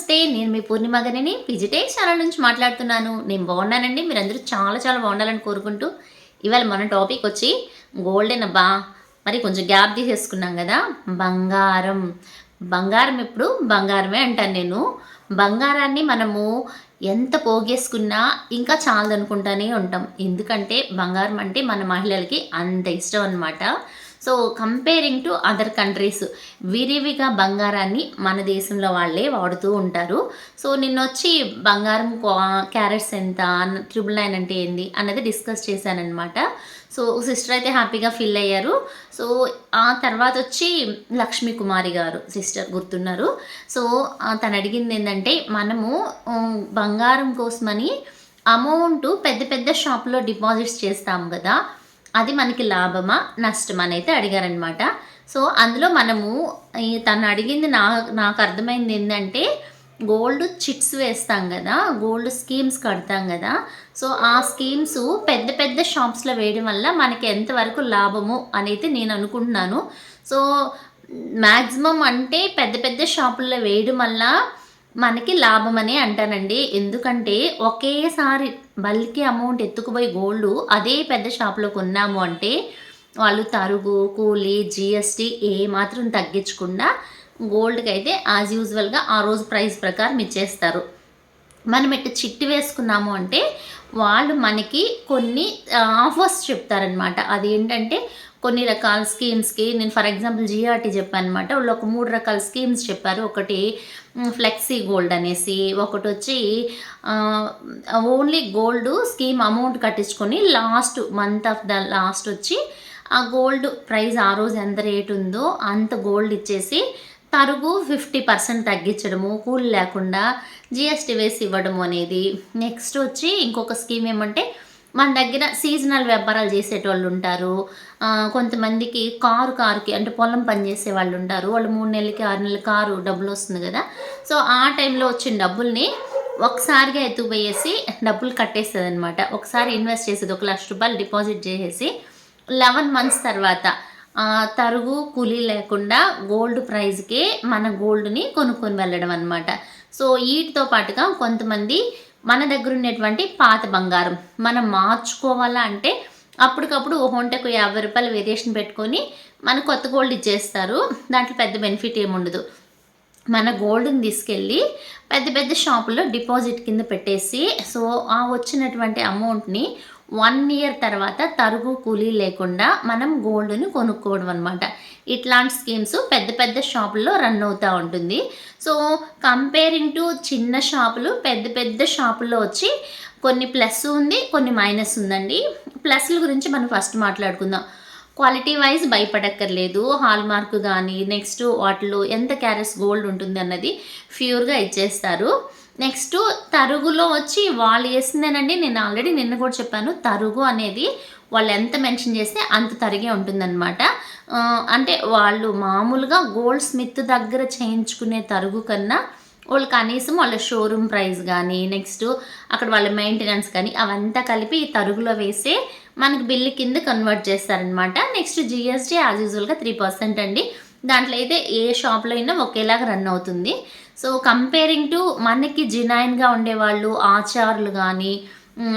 నమస్తే నేను మీ పూర్ణిమ గనిని పిజిటే ఛానల్ నుంచి మాట్లాడుతున్నాను. నేను బాగున్నానండి. మీరందరూ చాలా చాలా బాగుండాలని కోరుకుంటూ ఇవాళ మన టాపిక్ వచ్చి గోల్డెన్ అబ్బా. మరి కొంచెం గ్యాప్ తీసేసుకున్నాం కదా. బంగారం. బంగారం ఎప్పుడు? బంగారమే అంటాను నేను. బంగారాన్ని మనము ఎంత పోగేసుకున్నా ఇంకా చాలదనుకుంటానే ఉంటాం. ఎందుకంటే బంగారం అంటే మన మహిళలకి అంత ఇష్టం అనమాట so comparing to other countries విరివిగా బంగారాన్ని మన దేశంలో వాళ్ళే వాడుతూ ఉంటారు. సో నిన్న వచ్చి బంగారం క్యారెట్స్ ఎంత ట్రిపుల్ నైన్ అంటే ఏంది అన్నది డిస్కస్ చేశానమాట సో సిస్టర్ అయితే హ్యాపీగా ఫీల్ అయ్యారు. సో ఆ తర్వాత వచ్చి లక్ష్మీ కుమారి గారు సిస్టర్ గుర్తున్నారు. సో తను అడిగింది ఏంటంటే మనము బంగారం కోసమని అమౌంట్ పెద్ద పెద్ద షాప్లో డిపాజిట్స్ చేస్తాం కదా. అది మనకి లాభమా నష్టమా అని అయితే అడిగారనమాట సో అందులో మనము తను అడిగింది నా నాకు అర్థమైంది ఏంటంటే గోల్డ్ చిట్స్ వేస్తాం కదా గోల్డ్ స్కీమ్స్ కడతాం కదా. సో ఆ స్కీమ్స్ పెద్ద పెద్ద షాప్స్లో వేయడం వల్ల మనకి ఎంతవరకు లాభము అనేది నేను అనుకుంటున్నాను. సో మ్యాక్సిమం అంటే పెద్ద పెద్ద షాపుల్లో వేయడం వల్ల మనకి లాభం అంటానండి. ఎందుకంటే ఒకేసారి బల్కి అమౌంట్ ఎత్తుకుపోయి గోల్డ్ అదే పెద్ద షాప్లో కొన్నాము అంటే వాళ్ళు తరుగు కూలీ జిఎస్టీ ఏ మాత్రం తగ్గించకుండా గోల్డ్కి అయితే యాజ్ యూజువల్గా ఆ రోజు ప్రైస్ ప్రకారం ఇచ్చేస్తారు. మనం ఇట్లా చిట్టి వేసుకున్నాము అంటే వాళ్ళు మనకి కొన్ని ఆఫర్స్ చెప్తారనమాట అది ఏంటంటే కొన్ని రకాల స్కీమ్స్కి నేను ఫర్ ఎగ్జాంపుల్ జిఆర్టీ చెప్పాను అనమాట వాళ్ళు ఒక మూడు రకాల స్కీమ్స్ చెప్పారు. ఒకటి ఫ్లెక్సీ గోల్డ్ అనేసి ఒకటి వచ్చి ఓన్లీ గోల్డ్ స్కీమ్ అమౌంట్ కట్టించుకొని last month of the last వచ్చి ఆ గోల్డ్ ప్రైస్ ఆ రోజు ఎంత రేట్ ఉందో అంత గోల్డ్ ఇచ్చేసి తరుగు ఫిఫ్టీ పర్సెంట్ తగ్గించడము కూలి లేకుండా జిఎస్టీ వేసి ఇవ్వడము అనేది. నెక్స్ట్ వచ్చి ఇంకొక స్కీమ్ ఏమంటే మన దగ్గర సీజనల్ వ్యాపారాలు చేసేటోళ్ళు ఉంటారు. కొంతమందికి కారు కారుకి అంటే పొలం పని చేసే వాళ్ళు ఉంటారు. వాళ్ళు మూడు నెలలకి ఆరు నెలలకి కారు డబ్బులు వస్తుంది కదా. సో ఆ టైంలో వచ్చిన డబ్బుల్ని ఒకసారిగా ఎత్తుకుపోయేసి డబ్బులు కట్టేస్తుంది అనమాట ఒకసారి ఇన్వెస్ట్ చేసేది ఒక లక్ష రూపాయలు డిపాజిట్ చేసేసి లెవెన్ మంత్స్ తర్వాత తరుగు కూలీ లేకుండా గోల్డ్ ప్రైజ్కి మన గోల్డ్ని కొనుక్కొని వెళ్ళడం అనమాట సో వీటితో పాటుగా కొంతమంది మన దగ్గర ఉన్నటువంటి పాత బంగారం. మనం మార్చుకోవాలా అంటే అప్పటికప్పుడు హోంటకు యాభై రూపాయలు వేరియేషన్ పెట్టుకొని మన కొత్త గోల్డ్ ఇచ్చేస్తారు. దాంట్లో పెద్ద బెనిఫిట్ ఏముండదు. మన గోల్డ్ని తీసుకెళ్ళి పెద్ద పెద్ద షాపుల్లో డిపాజిట్ కింద పెట్టేసి సో ఆ వచ్చినటువంటి అమౌంట్ని వన్ ఇయర్ తర్వాత తరుగు కూలీ లేకుండా మనం గోల్డ్ని కొనుక్కోవడం అనమాట ఇట్లాంటి స్కీమ్స్ పెద్ద పెద్ద షాపుల్లో రన్ అవుతూ ఉంటుంది. సో కంపేరింగ్ టు చిన్న షాపులు పెద్ద పెద్ద షాపుల్లో వచ్చి కొన్ని ప్లస్ ఉంది కొన్ని మైనస్ ఉందండి. ప్లస్ల గురించి మనం ఫస్ట్ మాట్లాడుకుందాం. క్వాలిటీ వైజ్ భయపడక్కర్లేదు. హాల్ మార్క్ కానీ నెక్స్ట్ వాటిలో ఎంత క్యారెట్స్ గోల్డ్ ఉంటుంది అన్నది ప్యూర్గా ఇచ్చేస్తారు. నెక్స్ట్ తరుగులో వచ్చి వాళ్ళు వేసిందేనండి నేను ఆల్రెడీ నిన్న కూడా చెప్పాను తరుగు అనేది వాళ్ళు ఎంత మెన్షన్ చేస్తే అంత తరిగే ఉంటుందన్నమాట. అంటే వాళ్ళు మామూలుగా గోల్డ్ స్మిత్ దగ్గర చేయించుకునే తరుగు కన్నా వాళ్ళు కనీసం వాళ్ళ షోరూమ్ ప్రైస్ కానీ నెక్స్ట్ అక్కడ వాళ్ళ మెయింటెనెన్స్ కానీ అవంతా కలిపి ఈ తరుగులో వేసే మనకి బిల్లు కింద కన్వర్ట్ చేస్తారనమాట నెక్స్ట్ జిఎస్టీ యాజ్ యూజువల్గా త్రీ పర్సెంట్ అండి. దాంట్లో అయితే ఏ షాప్లో అయినా ఒకేలాగా రన్ అవుతుంది. సో కంపేరింగ్ టు మనకి జినైన్గా ఉండేవాళ్ళు ఆచారులు కానీ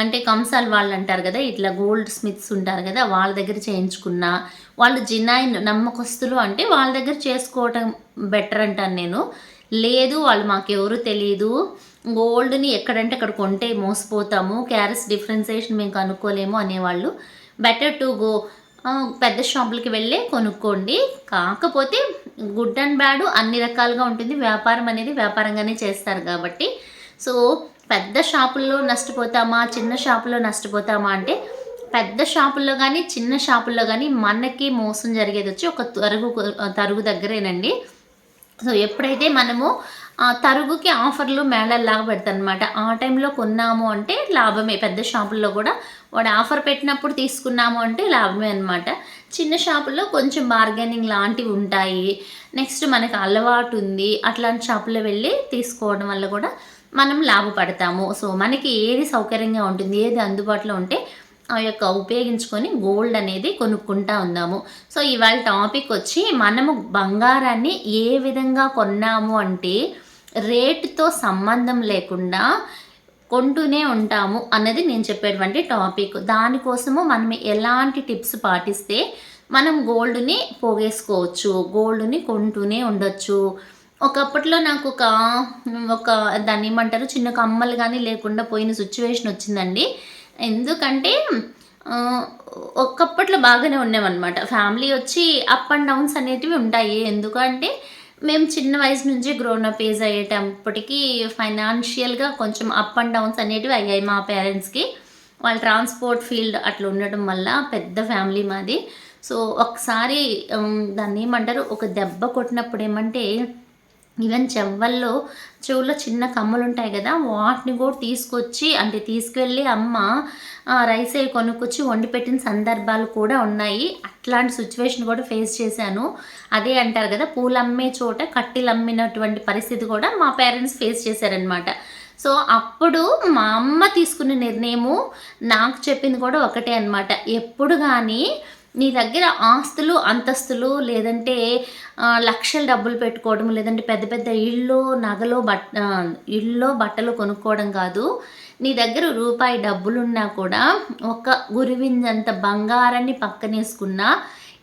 అంటే కంసాల్ వాళ్ళు అంటారు కదా ఇట్లా గోల్డ్ స్మిత్స్ ఉంటారు కదా వాళ్ళ దగ్గర చేయించుకున్న వాళ్ళు జినైన్ నమ్మకస్తులు అంటే వాళ్ళ దగ్గర చేసుకోవటం బెటర్ అంటాను నేను. లేదు వాళ్ళు మాకెవరు తెలియదు గోల్డ్ని ఎక్కడంటే అక్కడ కొంటే మోసపోతాము. క్యారెస్ డిఫరెన్సేషన్ మేము కనుక్కోలేము అనేవాళ్ళు. బెటర్ టు గో పెద్ద షాపులకి వెళ్ళి కొనుక్కోండి. కాకపోతే గుడ్ అండ్ బ్యాడ్ అన్ని రకాలుగా ఉంటుంది. వ్యాపారం అనేది వ్యాపారంగానే చేస్తారు కాబట్టి. సో పెద్ద షాపుల్లో నష్టపోతామా చిన్న షాపుల్లో నష్టపోతామా అంటే పెద్ద షాపుల్లో కానీ చిన్న షాపుల్లో కానీ మనకి మోసం జరిగేది వచ్చి ఒక తరుగు తరుగు దగ్గరేనండి. సో ఎప్పుడైతే మనము తరుగుకి ఆఫర్లు మేళల్లాగా పెడతానమాట ఆ టైంలో కొన్నాము అంటే లాభమే. పెద్ద షాపుల్లో కూడా వాడు ఆఫర్ పెట్టినప్పుడు తీసుకున్నాము అంటే లాభమే అనమాట చిన్న షాపుల్లో కొంచెం బార్గెనింగ్ లాంటివి ఉంటాయి. నెక్స్ట్ మనకు అలవాటు ఉంది. అట్లాంటి షాపుల్లో వెళ్ళి తీసుకోవడం వల్ల కూడా మనం లాభపడతాము. సో మనకి ఏది సౌకర్యంగా ఉంటుంది ఏది అందుబాటులో ఉంటే ఆ యొక్క ఉపయోగించుకొని గోల్డ్ అనేది కొనుక్కుంటా ఉందాము. సో ఇవాళ టాపిక్ వచ్చి మనము బంగారాన్ని ఏ విధంగా కొన్నాము అంటే రేటుతో సంబంధం లేకుండా కొంటూనే ఉంటాము అన్నది నేను చెప్పేటువంటి టాపిక్. దానికోసము మనం ఎలాంటి టిప్స్ పాటిస్తే మనం గోల్డ్ని పోగేసుకోవచ్చు గోల్డ్ని కొంటూనే ఉండొచ్చు. ఒకప్పట్లో నాకు ఒక ఒక దాన్ని ఏమంటారు చిన్న కమ్మలు కానీ లేకుండా పోయిన సిచ్యువేషన్ వచ్చిందండి. ఎందుకంటే ఒకప్పట్లో బాగానే ఉన్నామన్నమాట ఫ్యామిలీ వచ్చి అప్ అండ్ డౌన్స్ అనేటివి ఉంటాయి. ఎందుకంటే మేము చిన్న వయసు నుంచి గ్రోన్ అప్ ఏజ్ అయ్యేటప్పటికి ఫైనాన్షియల్గా కొంచెం అప్ అండ్ డౌన్స్ అనేటివి అయ్యాయి మా పేరెంట్స్కి వాళ్ళ ట్రాన్స్పోర్ట్ ఫీల్డ్ అట్లా ఉండడం వల్ల పెద్ద ఫ్యామిలీ మాది. సో ఒకసారి um, దాన్ని ఏమంటారు ఒక దెబ్బ కొట్టినప్పుడు ఏమంటే ఈవెన్ చెవ్వల్లో చెవుల్లో చిన్న కమ్మలు ఉంటాయి కదా వాటిని కూడా తీసుకొచ్చి అంటే తీసుకువెళ్ళి అమ్మ రైస్ అవి కొనుక్కొచ్చి వండి పెట్టిన సందర్భాలు కూడా ఉన్నాయి. అట్లాంటి సిచ్యువేషన్ కూడా ఫేస్ చేశాను. అదే అంటారు కదా పూలు అమ్మే చోట కట్టెలు అమ్మినటువంటి పరిస్థితి కూడా మా పేరెంట్స్ ఫేస్ చేశారనమాట సో అప్పుడు మా అమ్మ తీసుకున్న నిర్ణయము నాకు చెప్పింది కూడా ఒకటే అనమాట ఎప్పుడు కానీ నీ దగ్గర ఆస్తులు అంతస్తులు లేదంటే లక్షలు లక్షల డబ్బులు పెట్టుకోవడం లేదంటే పెద్ద పెద్ద ఇళ్ళు నగలు బట్ ఆ, ఇళ్ళు బట్టలు కొనుక్కోవడం కాదు. నీ దగ్గర రూపాయి డబ్బులున్నా కూడా ఒక గురివిందంత బంగారాన్ని పక్కనేసుకున్నా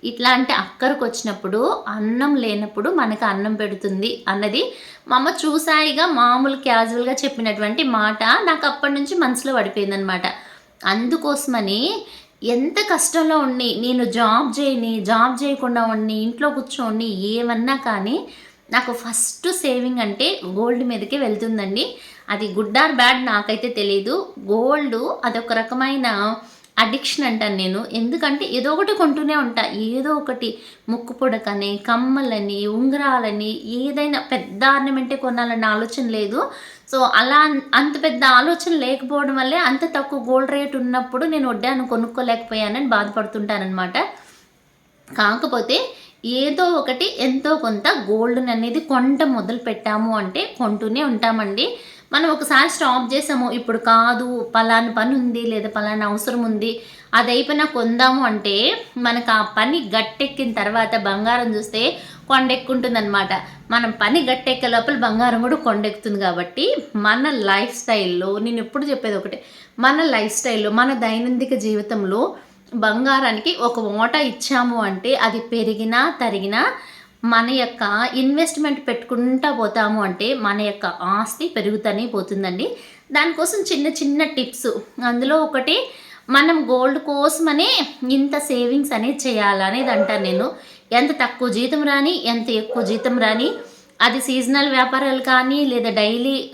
ఇట్లాంటి అక్కరకు వచ్చినప్పుడు అన్నం లేనప్పుడు మనకు అన్నం పెడుతుంది అన్నది మా అమ్మ చూసాయిగా మామూలు క్యాజువల్గా చెప్పినటువంటి మాట నాకు అప్పటి నుంచి మనసులో పడిపోయిందనమాట అందుకోసమని ఎంత కష్టంలో ఉండి నేను జాబ్ చేయని జాబ్ చేయకుండా ఉండి ఇంట్లో కూర్చోండి ఏమన్నా కానీ నాకు ఫస్ట్ సేవింగ్ అంటే గోల్డ్ మీదకే వెళ్తుందండి. అది గుడ్ ఆర్ బ్యాడ్ నాకైతే తెలియదు గోల్డ్ అదొక రకమైన అడిక్షన్ అంటాను నేను. ఎందుకంటే ఏదో ఒకటి కొంటూనే ఉంటా. ఏదో ఒకటి ముక్కు పొడకని కమ్మలని ఉంగరాలని ఏదైనా పెద్ద ఆర్నమెంటే కొనాలన్న ఆలోచన లేదు. సో అలా అంత పెద్ద ఆలోచన లేకపోవడం వల్లే అంత తక్కువ గోల్డ్ రేట్ ఉన్నప్పుడు నేను వడ్డాను కొనుక్కోలేకపోయానని బాధపడుతుంటానన్నమాట. కాకపోతే ఏదో ఒకటి ఎంతో కొంత గోల్డ్ అనేది కొంట మొదలు పెట్టాము అంటే కొంటూనే ఉంటామండి. మనం ఒకసారి స్టాప్ చేసాము ఇప్పుడు కాదు పలానా పని ఉంది లేదా పలానా అవసరం ఉంది అది అయిపోయినా కొందాము అంటే మనకు ఆ పని గట్టెక్కిన తర్వాత బంగారం చూస్తే కొండెక్కుంటుందన్నమాట. మనం పని గట్టెక్కే లోపల బంగారం కూడా కొండెక్కుతుంది కాబట్టి మన లైఫ్ స్టైల్లో నేను ఎప్పుడు చెప్పేది ఒకటే మన లైఫ్ స్టైల్లో మన దైనందిక జీవితంలో బంగారానికి ఒక మూట ఇచ్చాము అంటే అది పెరిగినా తరిగినా మన యొక్క ఇన్వెస్ట్మెంట్ పెట్టుకుంటా పోతాము అంటే మన యొక్క ఆస్తి పెరుగుతూనే పోతుందండి. దానికోసం చిన్న చిన్న టిప్స్ అందులో ఒకటి మనం గోల్డ్ కోసమనే ఇంత సేవింగ్స్ అనేది చేయాలనేది అంటాను నేను. ఎంత తక్కువ జీతం రాని ఎంత ఎక్కువ జీతం రాని అది సీజనల్ వ్యాపారాలు కానీ లేదా డైలీ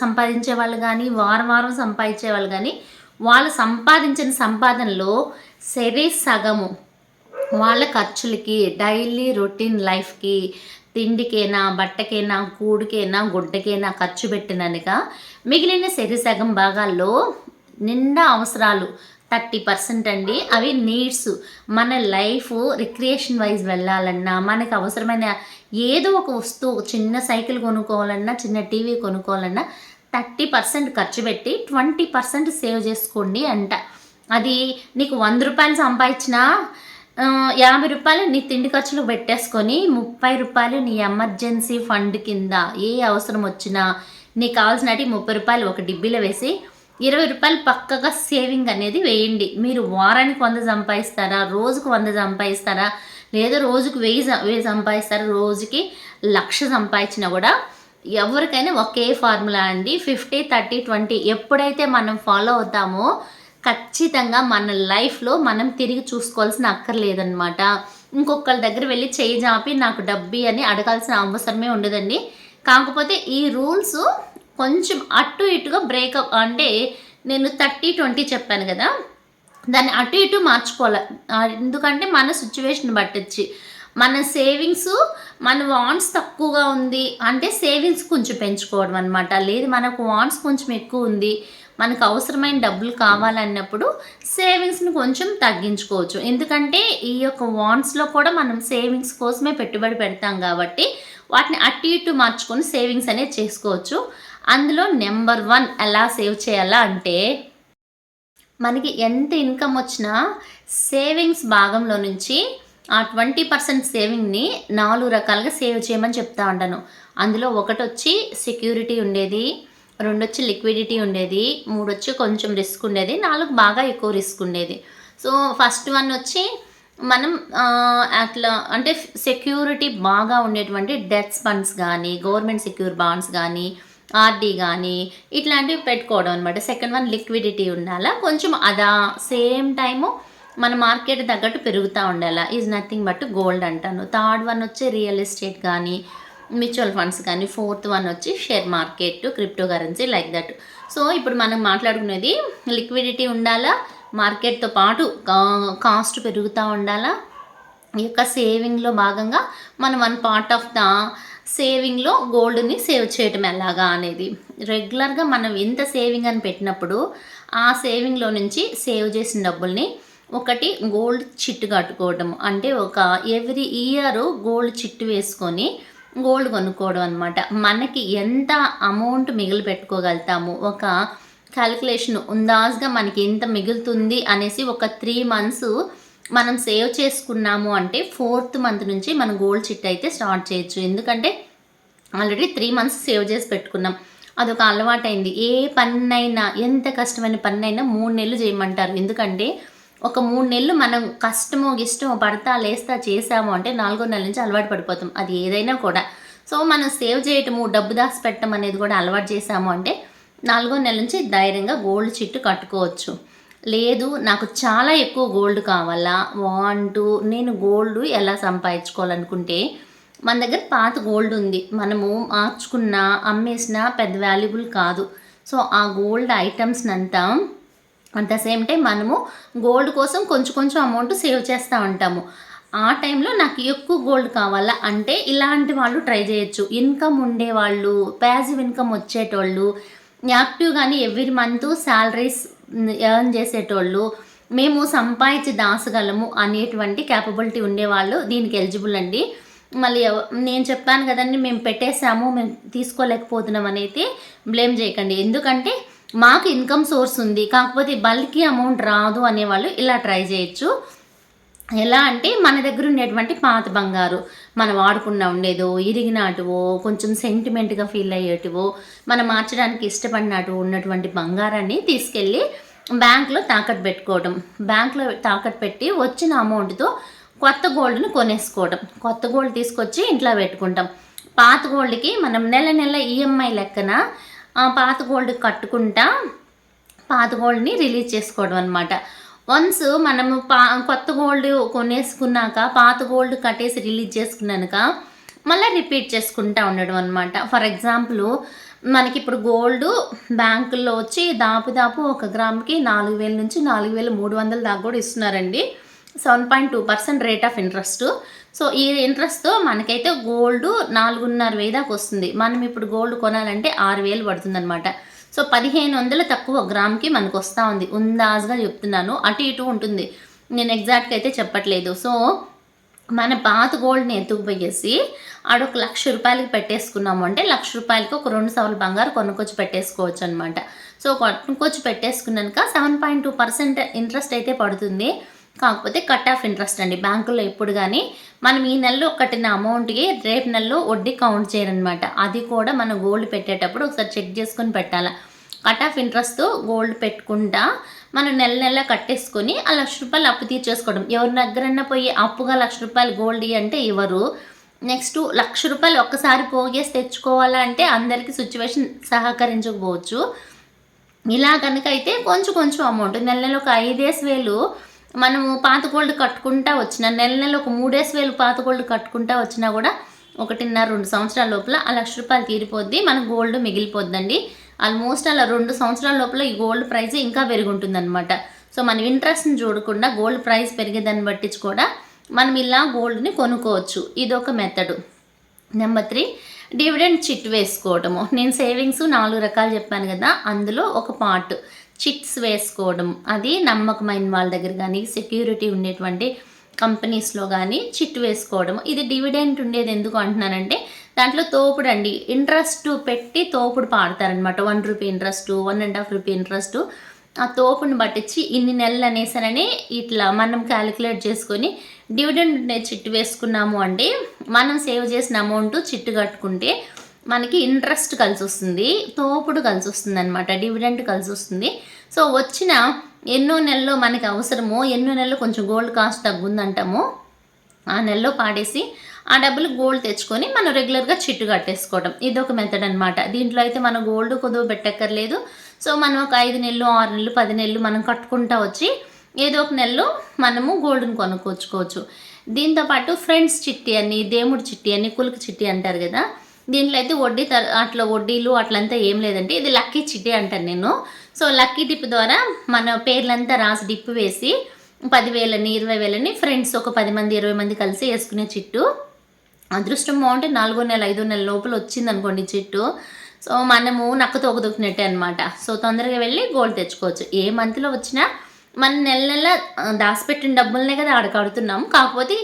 సంపాదించే వాళ్ళు కానీ వారం వారం సంపాదించే వాళ్ళు కానీ వాళ్ళు సంపాదించిన సంపాదనలో సరే సగము వాళ్ళ ఖర్చులకి డైలీ రొటీన్ లైఫ్కి తిండికైనా బట్టకైనా కూడికైనా గుడ్డకైనా ఖర్చు పెట్టిననుక మిగిలిన సరి సగం భాగాల్లో నిండా అవసరాలు థర్టీ పర్సెంట్ అండి. అవి నీడ్స్. మన లైఫ్ రిక్రియేషన్ వైజ్ వెళ్ళాలన్నా మనకు అవసరమైన ఏదో ఒక వస్తువు చిన్న సైకిల్ కొనుక్కోవాలన్నా చిన్న టీవీ కొనుక్కోవాలన్నా థర్టీ పర్సెంట్ ఖర్చు పెట్టి ట్వంటీ పర్సెంట్ సేవ్ చేసుకోండి అంట. అది నీకు వంద రూపాయలు సంపాదించినా యాభై రూపాయలు నీ తిండి ఖర్చులు పెట్టేసుకొని ముప్పై రూపాయలు నీ ఎమర్జెన్సీ ఫండ్ కింద ఏ అవసరం వచ్చినా నీకు కావాల్సినటి ముప్పై రూపాయలు ఒక డిబ్బీలో వేసి ఇరవై రూపాయలు పక్కగా సేవింగ్ అనేది వేయండి. మీరు వారానికి వంద సంపాదిస్తారా రోజుకు వంద సంపాదిస్తారా లేదా రోజుకు వెయ్యి వెయ్యి సంపాదిస్తారా రోజుకి లక్ష సంపాదించినా కూడా ఎవరికైనా ఒకే ఫార్ములా అండి. ఫిఫ్టీ థర్టీ ట్వంటీ ఎప్పుడైతే మనం ఫాలో అవుతామో ఖచ్చితంగా మన లైఫ్లో మనం తిరిగి చూసుకోవాల్సిన అక్కర్లేదన్నమాట. ఇంకొకళ్ళ దగ్గర వెళ్ళి చేయి జాపి నాకు డబ్బి అని అడగాల్సిన అవసరమే ఉండదండి. కాకపోతే ఈ రూల్స్ కొంచెం అటు ఇటుగా బ్రేకప్ అంటే నేను థర్టీ ట్వంటీ చెప్పాను కదా దాన్ని అటు ఇటు మార్చుకోవాలి. ఎందుకంటే మన సిచ్యువేషన్ పట్టొచ్చి మన సేవింగ్స్ మన వాన్స్ తక్కువగా ఉంది. అంటే సేవింగ్స్ కొంచెం పెంచుకోవడం అనమాట లేదు మనకు వాన్స్ కొంచెం ఎక్కువ ఉంది. మనకు అవసరమైన డబ్బులు కావాలన్నప్పుడు సేవింగ్స్ని కొంచెం తగ్గించుకోవచ్చు. ఎందుకంటే ఈ యొక్క వాన్స్లో కూడా మనం సేవింగ్స్ కోసమే పెట్టుబడి పెడతాం కాబట్టి వాటిని అటు ఇటు మార్చుకొని సేవింగ్స్ అనేది చేసుకోవచ్చు. అందులో నెంబర్ వన్ ఎలా సేవ్ చేయాలా అంటే మనకి ఎంత ఇన్కమ్ వచ్చినా సేవింగ్స్ భాగంలో నుంచి ఆ ట్వంటీ పర్సెంట్ సేవింగ్ని నాలుగు రకాలుగా సేవ్ చేయమని చెప్తా ఉంటాను. అందులో ఒకటి వచ్చి సెక్యూరిటీ ఉండేది రెండు వచ్చి లిక్విడిటీ ఉండేది మూడు వచ్చి కొంచెం రిస్క్ ఉండేది నాలుగు బాగా ఎక్కువ రిస్క్ ఉండేది. సో ఫస్ట్ వన్ వచ్చి మనం అట్లా అంటే సెక్యూరిటీ బాగా ఉండేటువంటి డెత్ ఫండ్స్ కానీ గవర్నమెంట్ సెక్యూర్ బాండ్స్ కానీ ఆర్డీ కానీ ఇట్లాంటివి పెట్టుకోవడం అనమాట సెకండ్ వన్ లిక్విడిటీ ఉండాలా కొంచెం అదా సేమ్ టైము మన మార్కెట్ తగ్గట్టు పెరుగుతూ ఉండాలా? ఈజ్ నథింగ్ బట్ గోల్డ్ అంటాను. థర్డ్ వన్ వచ్చి రియల్ ఎస్టేట్ కానీ మ్యూచువల్ ఫండ్స్ కానీ ఫోర్త్ వన్ వచ్చి share market crypto currency like that so ఇప్పుడు మనం మాట్లాడుకునేది లిక్విడిటీ ఉండాలా? మార్కెట్తో పాటు కాస్ట్ పెరుగుతూ ఉండాలా? ఈ యొక్క సేవింగ్లో భాగంగా మనం వన్ పార్ట్ ఆఫ్ ద సేవింగ్లో గోల్డ్ని సేవ్ చేయటం ఎలాగా అనేది. రెగ్యులర్గా మనం ఎంత సేవింగ్ అని పెట్టినప్పుడు ఆ సేవింగ్లో నుంచి సేవ్ చేసిన డబ్బుల్ని ఒకటి గోల్డ్ చిట్టు కట్టుకోవడం అంటే ఒక ఎవ్రీ ఇయర్ గోల్డ్ చిట్టు వేసుకొని గోల్డ్ కొనుక్కోవడం అనమాట మనకి ఎంత అమౌంట్ మిగిలి పెట్టుకోగలుగుతాము? ఒక క్యాలిక్యులేషన్ ఉందాజ్గా మనకి ఎంత మిగులుతుంది అనేసి ఒక త్రీ మంత్స్ మనం సేవ్ చేసుకున్నాము అంటే ఫోర్త్ మంత్ నుంచి మనం గోల్డ్ చిట్ అయితే స్టార్ట్ చేయొచ్చు. ఎందుకంటే ఆల్రెడీ త్రీ మంత్స్ సేవ్ చేసి పెట్టుకున్నాం. అదొక అలవాటైంది. ఏ పన్నైనా ఎంత కష్టమైన పన్నైనా మూడు నెలలు చేయమంటారు. ఎందుకంటే ఒక మూడు నెలలు మనం కష్టమో గిష్టమో పడతా లేస్తా చేసాము అంటే నాలుగో నెల నుంచి అలవాటు పడిపోతాం. అది ఏదైనా కూడా. సో మనం సేవ్ చేయటము డబ్బు దాచి పెట్టడం అనేది కూడా అలవాటు చేసాము అంటే నాలుగో నెల నుంచి ధైర్యంగా గోల్డ్ చిట్టు కట్టుకోవచ్చు. లేదు నాకు చాలా ఎక్కువ గోల్డ్ కావాలా? వాంటు నేను గోల్డ్ ఎలా సంపాదించుకోవాలనుకుంటే మన దగ్గర పాత గోల్డ్ ఉంది. మనము మార్చుకున్నా అమ్మేసినా పెద్ద వాల్యుబుల్ కాదు. సో ఆ గోల్డ్ ఐటమ్స్ అంతా అట్ ద సేమ్ టైం మనము గోల్డ్ కోసం కొంచెం కొంచెం అమౌంట్ సేవ్ చేస్తూ ఉంటాము. ఆ టైంలో నాకు ఎక్కువ గోల్డ్ కావాలా? అంటే ఇలాంటి వాళ్ళు ట్రై చేయొచ్చు. ఇన్కమ్ ఉండేవాళ్ళు ప్యాసివ్ ఇన్కమ్ వచ్చేటోళ్ళు యాక్టివ్ కానీ ఎవ్రీ మంత్ శాలరీస్ ఎర్న్ చేసేటోళ్ళు మేము సంపాదించి దాసగలము అనేటువంటి క్యాపబిలిటీ ఉండేవాళ్ళు దీనికి ఎలిజిబుల్ అండి. మళ్ళీ నేను చెప్పాను కదండి మేము పెట్టేసాము మేము తీసుకోలేకపోతున్నాం అనేది బ్లేమ్ చేయకండి. ఎందుకంటే మాకు ఇన్కమ్ సోర్స్ ఉంది కాకపోతే బల్కీ అమౌంట్ రాదు అనేవాళ్ళు ఇలా ట్రై చేయొచ్చు. ఎలా అంటే మన దగ్గర ఉండేటువంటి పాత బంగారు మనం వాడుకున్నా ఉండేదో ఇరిగినాటివో కొంచెం సెంటిమెంట్గా ఫీల్ అయ్యేటివో మనం మార్చడానికి ఇష్టపడినట్టు ఉన్నటువంటి బంగారాన్ని తీసుకెళ్ళి బ్యాంక్లో తాకట్టు పెట్టుకోవడం బ్యాంక్లో తాకట్టు పెట్టి వచ్చిన అమౌంట్తో కొత్త గోల్డ్ను కొనేసుకోవడం కొత్త గోల్డ్ తీసుకొచ్చి ఇంట్లో పెట్టుకుంటాం. పాత గోల్డ్కి మనం నెల నెల ఈఎంఐ లెక్కన పాత గోల్డ్ కట్టుకుంటా పాత గోల్డ్ని రిలీజ్ చేసుకోవడం అనమాట వన్స్ మనము పా కొత్త గోల్డ్ కొనేసుకున్నాక పాత గోల్డ్ కట్టేసి రిలీజ్ చేసుకున్నాక మళ్ళీ రిపీట్ చేసుకుంటా ఉండడం అనమాట ఫర్ ఎగ్జాంపుల్ మనకి ఇప్పుడు గోల్డ్ బ్యాంకుల్లో వచ్చి దాపు దాపు ఒక గ్రామ్కి నాలుగు వేల నుంచి నాలుగు వేల మూడు వందల దాకా కూడా ఇస్తున్నారండి. Seven point two percent rate of interest. So ఈ ఇంట్రెస్ట్తో మనకైతే గోల్డ్ నాలుగున్నర వేలు దాకా వస్తుంది. మనం ఇప్పుడు గోల్డ్ కొనాలంటే ఆరు వేలు పడుతుంది అనమాట సో పదిహేను వందల తక్కువ గ్రామ్కి మనకు వస్తూ ఉంది. ఉందాజ్గా చెప్తున్నాను. అటు ఇటు ఉంటుంది. నేను ఎగ్జాక్ట్గా అయితే చెప్పట్లేదు. సో మన పాత గోల్డ్ని ఎత్తుకుపోయేసి ఆడొక లక్ష రూపాయలకి పెట్టేసుకున్నాము అంటే లక్ష రూపాయలకి ఒక రెండు సవర్ల బంగారు కొనుక్కొచ్చి పెట్టేసుకోవచ్చు అనమాట సో కొనుక్కొచ్చి పెట్టేసుకున్నాక seven point two percent interest అయితే పడుతుంది. కాకపోతే కట్ ఆఫ్ ఇంట్రెస్ట్ అండి. బ్యాంకులో ఎప్పుడు కానీ మనం ఈ నెలలో కట్టిన అమౌంట్కి రేపు నెలలో వడ్డీ కౌంట్ చేయరనమాట. అది కూడా మనం గోల్డ్ పెట్టేటప్పుడు ఒకసారి చెక్ చేసుకొని పెట్టాలి. కట్ ఆఫ్ ఇంట్రెస్ట్ గోల్డ్ పెట్టుకుంటా మనం నెల నెల కట్టేసుకొని ఆ లక్ష రూపాయలు అప్పు తీర్చేసుకోవడం. ఎవరి దగ్గరన్నా పోయి అప్పుగా లక్ష రూపాయలు గోల్డ్ అంటే ఇవ్వరు నెక్స్ట్ లక్ష రూపాయలు ఒక్కసారి పోగేసి తెచ్చుకోవాలంటే అందరికీ సిచ్యువేషన్ సహకరించకపోవచ్చు. ఇలా కనుక అయితే కొంచెం కొంచెం అమౌంట్ నెల నెల ఒక ఐదేసి వేలు మనము పాత గోల్డ్ కట్టుకుంటా వచ్చిన నెల నెల ఒక మూడేసి వేలు పాత గోల్డ్ కట్టుకుంటా వచ్చినా కూడా ఒకటిన్నర రెండు సంవత్సరాల లోపల ఆ లక్ష రూపాయలు తీరిపోద్ది మన గోల్డ్ మిగిలిపోద్దండి. ఆల్మోస్ట్ అలా రెండు సంవత్సరాల లోపల ఈ గోల్డ్ ప్రైస్ ఇంకా పెరుగుంటుందన్నమాట. సో మనం ఇంట్రెస్ట్ని చూడకుండా గోల్డ్ ప్రైస్ పెరిగేదాన్ని బట్టించి కూడా మనం ఇలా గోల్డ్ని కొనుక్కోవచ్చు. ఇదొక method number three dividend chit వేసుకోవటము. నేను సేవింగ్స్ నాలుగు రకాలు చెప్పాను కదా అందులో ఒక పార్ట్ చిట్స్ వేసుకోవడం. అది నమ్మకమైన వాళ్ళ దగ్గర కానీ సెక్యూరిటీ ఉండేటువంటి కంపెనీస్లో కానీ చిట్ వేసుకోవడం. ఇది డివిడెంట్ ఉండేది ఎందుకు అంటున్నానంటే దాంట్లో తోపుడు అండి. ఇంట్రెస్ట్ పెట్టి తోపుడు పాడతారనమాట one rupee interest one and half rupee interest. ఆ తోపుని పట్టించి ఇన్ని నెలలు అనేసరని ఇట్లా మనం క్యాలిక్యులేట్ చేసుకొని డివిడెండ్ ఉండే చిట్టు వేసుకున్నాము అంటే మనం సేవ్ చేసిన అమౌంట్ చిట్టు కట్టుకుంటే మనకి ఇంట్రెస్ట్ కలిసి వస్తుంది తోపుడు కలిసి వస్తుంది అనమాట డివిడెంట్ కలిసి వస్తుంది సో వచ్చిన ఎన్నో నెలలో మనకి అవసరమో ఎన్నో నెలలు కొంచెం గోల్డ్ కాస్ట్ తగ్గుందంటామో ఆ నెలలో పాడేసి ఆ డబ్బులు గోల్డ్ తెచ్చుకొని మనం రెగ్యులర్గా చిట్టు కట్టేసుకోవడం ఇది ఒక మెథడ్ అనమాట దీంట్లో అయితే మనం గోల్డ్ కొద్దిగా పెట్టక్కర్లేదు. సో మనం ఒక ఐదు నెలలు ఆరు నెలలు పది నెలలు మనం కట్టుకుంటా వచ్చి ఏదో ఒక నెలలో మనము గోల్డ్ని కొనుక్కొచ్చుకోవచ్చు. దీంతోపాటు ఫ్రెండ్స్ చిట్టి అని దేవుడి చిట్టి అని కులుకు చిట్టి అంటారు కదా దీంట్లో అయితే వడ్డీ అట్లా వడ్డీలు అట్లంతా ఏం లేదంటే ఇది లక్కీ చిట్టి అంటాను నేను. సో లక్కీ డిప్ ద్వారా మన పేర్లంతా రాసి డిప్ వేసి పదివేలని ఇరవై వేలని ఫ్రెండ్స్ ఒక పది మంది ఇరవై మంది కలిసి వేసుకునే చిట్టు. అదృష్టం బాగుంటే నాలుగో నెల ఐదో నెల లోపల వచ్చింది అనుకోండి చిట్టు. సో మనము నక్కతో ఒకదొక్కినట్టే అనమాట సో తొందరగా వెళ్ళి గోల్డ్ తెచ్చుకోవచ్చు. ఏ మంత్లో వచ్చినా మన నెల నెల దాచిపెట్టిన డబ్బులనే కదా ఆడకడుతున్నాం కాకపోతే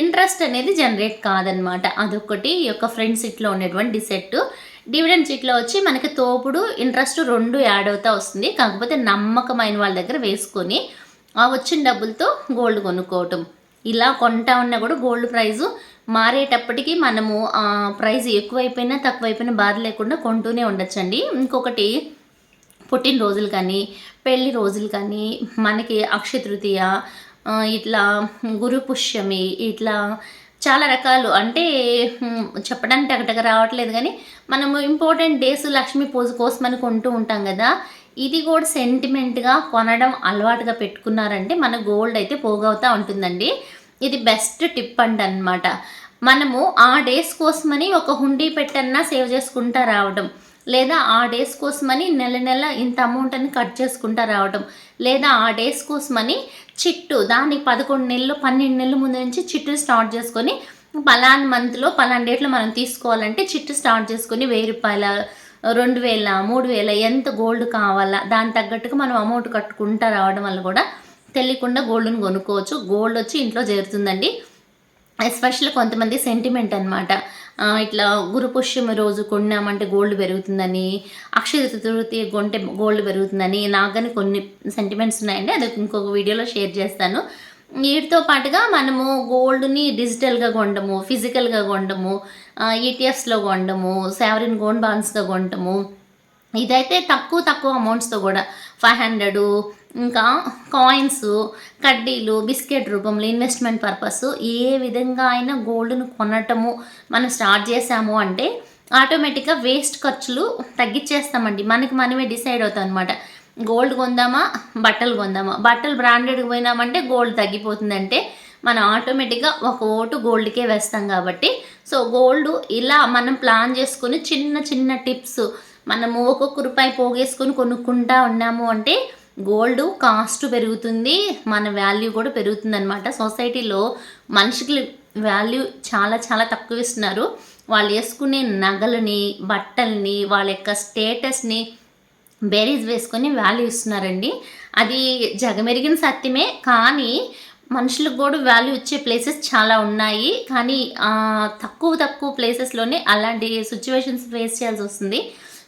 ఇంట్రెస్ట్ అనేది జనరేట్ కాదనమాట. అదొకటి ఈ యొక్క ఫ్రెండ్ సీట్లో ఉండేటువంటి డిసెట్ డివిడెండ్ సీట్లో వచ్చి మనకి తోపుడు ఇంట్రెస్ట్ రెండు యాడ్ అవుతా వస్తుంది. కాకపోతే నమ్మకమైన వాళ్ళ దగ్గర వేసుకొని ఆ వచ్చిన డబ్బులతో గోల్డ్ కొనుక్కోవటం. ఇలా కొంటా ఉన్నా కూడా గోల్డ్ ప్రైజు మారేటప్పటికి మనము ప్రైజ్ ఎక్కువైపోయినా తక్కువైపోయినా బాధ లేకుండా కొంటూనే ఉండొచ్చండి. ఇంకొకటి పుట్టినరోజులు కానీ పెళ్ళి రోజులు కానీ మనకి అక్షతృతీయ ఇట్లా గురు పుష్యమి ఇట్లా చాలా రకాలు. అంటే చెప్పడానికి అక్కడగా రావట్లేదు కానీ మనము ఇంపార్టెంట్ డేస్ లక్ష్మీ పూజ కోసం అని కొంటూ ఉంటాం కదా. ఇది కూడా సెంటిమెంట్గా కొనడం అలవాటుగా పెట్టుకున్నారంటే మన గోల్డ్ అయితే పోగవుతూ ఉంటుందండి. ఇది బెస్ట్ టిప్ అంట అనమాట మనము ఆ డేస్ కోసమని ఒక హుండీ పెట్టన్నా సేవ్ చేసుకుంటా రావడం. లేదా ఆ డేస్ కోసమని నెల నెల ఇంత అమౌంట్ అని కట్ చేసుకుంటా రావడం లేదా ఆ డేస్ కోసమని చిట్టు దానికి పదకొండు నెలలు పన్నెండు నెలల ముందు నుంచి చిట్టు స్టార్ట్ చేసుకొని పలాన్ మంత్లో పలాన్ డేట్లో మనం తీసుకోవాలంటే చిట్టు స్టార్ట్ చేసుకొని వెయ్యి రూపాయల రెండు వేల మూడు వేల ఎంత గోల్డ్ కావాలా దాని తగ్గట్టుగా మనం అమౌంట్ కట్టుకుంటా రావడం వల్ల కూడా తెలియకుండా గోల్డ్ని కొనుక్కోవచ్చు. గోల్డ్ వచ్చి ఇంట్లో చేరుతుందండి. ఎస్పెషల్ కొంతమంది సెంటిమెంట్ అనమాట ఇట్లా గురుపుష్యమి రోజు కొన్నామంటే గోల్డ్ పెరుగుతుందని అక్షయ చతుర్థి కొంటే గోల్డ్ పెరుగుతుందని నాకు కానీ కొన్ని సెంటిమెంట్స్ ఉన్నాయండి. అది ఇంకొక వీడియోలో షేర్ చేస్తాను. వీటితో పాటుగా మనము గోల్డ్ని డిజిటల్గా కొండము ఫిజికల్గా కొండము ఈటీఎఫ్స్లో కొండము సావరిన్ గోల్డ్ బాండ్స్గా కొండము ఇదైతే తక్కువ తక్కువ అమౌంట్స్తో కూడా ఫైవ్ హండ్రెడ్ ఇంకా కాయిన్స్ కడ్డీలు బిస్కెట్ రూపంలో ఇన్వెస్ట్మెంట్ పర్పస్ ఏ విధంగా అయినా గోల్డ్ను కొనటము మనం స్టార్ట్ చేసాము అంటే ఆటోమేటిక్గా వేస్ట్ ఖర్చులు తగ్గించేస్తామండి మనకి మనమే డిసైడ్ అవుతాం అనమాట గోల్డ్ కొందామా? బట్టలు కొందామా? బట్టలు బ్రాండెడ్ పోయినామంటే గోల్డ్ తగ్గిపోతుందంటే మనం ఆటోమేటిక్గా ఒక ఓటు గోల్డ్కే వేస్తాం కాబట్టి. సో గోల్డ్ ఇలా మనం ప్లాన్ చేసుకుని చిన్న చిన్న టిప్స్ మనము ఒక్కొక్క రూపాయి పోగేసుకొని కొనుక్కుంటా ఉన్నాము అంటే గోల్డ్ కాస్ట్ పెరుగుతుంది మన వాల్యూ కూడా పెరుగుతుంది అనమాట సొసైటీలో మనిషికి వాల్యూ చాలా చాలా తక్కువ ఇస్తున్నారు. వాళ్ళు వేసుకునే నగలని బట్టల్ని వాళ్ళ యొక్క స్టేటస్ని బేరీస్ వేసుకొని వాల్యూ ఇస్తున్నారండి. అది జగమెరిగిన సత్యమే కానీ మనుషులకు కూడా వాల్యూ ఇచ్చే ప్లేసెస్ చాలా ఉన్నాయి. కానీ తక్కువ తక్కువ ప్లేసెస్లోనే అలాంటి సిచ్యువేషన్స్ ఫేస్ చేయాల్సి వస్తుంది.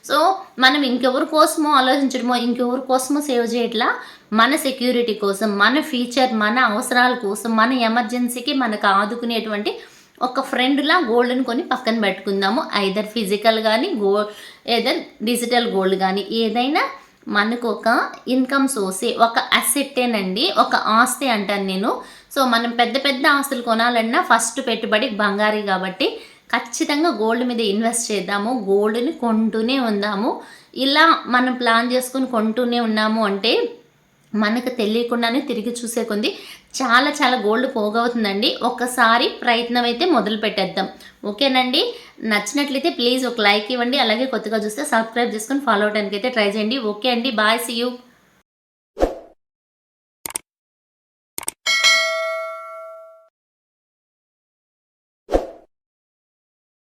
సో మనం ఇంకెవరి కోసమో ఆలోచించడమో ఇంకెవరి కోసమో సేవ్ చేయట్లా? మన సెక్యూరిటీ కోసం మన ఫ్యూచర్ మన అవసరాల కోసం మన ఎమర్జెన్సీకి మనకు ఆదుకునేటువంటి ఒక ఫ్రెండ్లా గోల్డ్ని కొని పక్కన పెట్టుకుందాము. ఐదర్ ఫిజికల్ కానీ గోల్డ్ ఏదర్ డిజిటల్ గోల్డ్ కానీ ఏదైనా మనకు ఒక ఇన్కమ్ సోర్సే ఒక అసెట్టేనండి ఒక ఆస్తి అంటాను నేను. సో మనం పెద్ద పెద్ద ఆస్తులు కొనాలన్నా ఫస్ట్ పెట్టుబడి బంగారీ కాబట్టి ఖచ్చితంగా గోల్డ్ మీద ఇన్వెస్ట్ చేద్దాము గోల్డ్ని కొంటూనే ఉందాము. ఇలా మనం ప్లాన్ చేసుకుని కొంటూనే ఉన్నాము అంటే మనకు తెలియకుండానే తిరిగి చూసే కొంది చాలా చాలా గోల్డ్ పోగవుతుందండి. ఒక్కసారి ప్రయత్నం అయితే మొదలు పెట్టేద్దాం. ఓకేనండి? నచ్చినట్లయితే ప్లీజ్ ఒక లైక్ ఇవ్వండి. అలాగే కొత్తగా చూస్తే సబ్స్క్రైబ్ చేసుకొని ఫాలో అవడానికి అయితే ట్రై చేయండి. ఓకే అండి. Bye see you